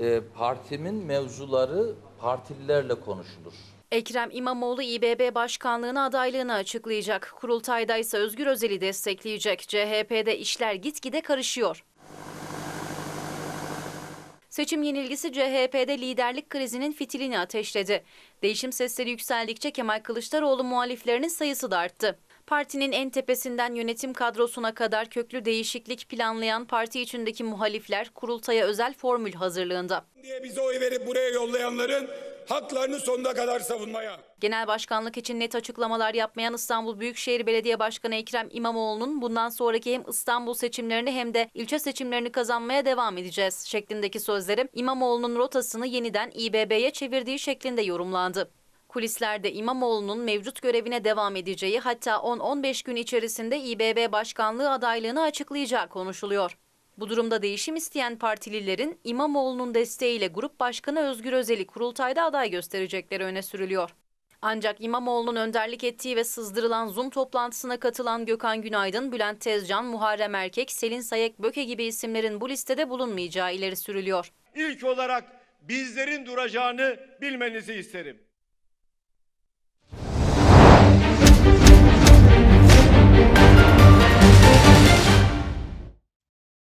e, partimin mevzuları partililerle konuşulur. Ekrem İmamoğlu İBB başkanlığına adaylığını açıklayacak. Kurultayda ise Özgür Özel'i destekleyecek. CHP'de işler gitgide karışıyor. Seçim yenilgisi CHP'de liderlik krizinin fitilini ateşledi. Değişim sesleri yükseldikçe Kemal Kılıçdaroğlu muhaliflerinin sayısı da arttı. Partinin en tepesinden yönetim kadrosuna kadar köklü değişiklik planlayan parti içindeki muhalifler kurultaya özel formül hazırlığında. diye bize oy verip buraya yollayanların haklarını sonuna kadar savunmaya. Genel başkanlık için net açıklamalar yapmayan İstanbul Büyükşehir Belediye Başkanı Ekrem İmamoğlu'nun bundan sonraki hem İstanbul seçimlerini hem de ilçe seçimlerini kazanmaya devam edeceğiz şeklindeki sözleri İmamoğlu'nun rotasını yeniden İBB'ye çevirdiği şeklinde yorumlandı. Kulislerde İmamoğlu'nun mevcut görevine devam edeceği hatta 10-15 gün içerisinde İBB başkanlığı adaylığını açıklayacağı konuşuluyor. Bu durumda değişim isteyen partililerin İmamoğlu'nun desteğiyle Grup Başkanı Özgür Özel'i kurultayda aday gösterecekleri öne sürülüyor. Ancak İmamoğlu'nun önderlik ettiği ve sızdırılan Zoom toplantısına katılan Gökhan Günaydın, Bülent Tezcan, Muharrem Erkek, Selin Sayek Böke gibi isimlerin bu listede bulunmayacağı ileri sürülüyor. İlk olarak bizlerin duracağını bilmenizi isterim.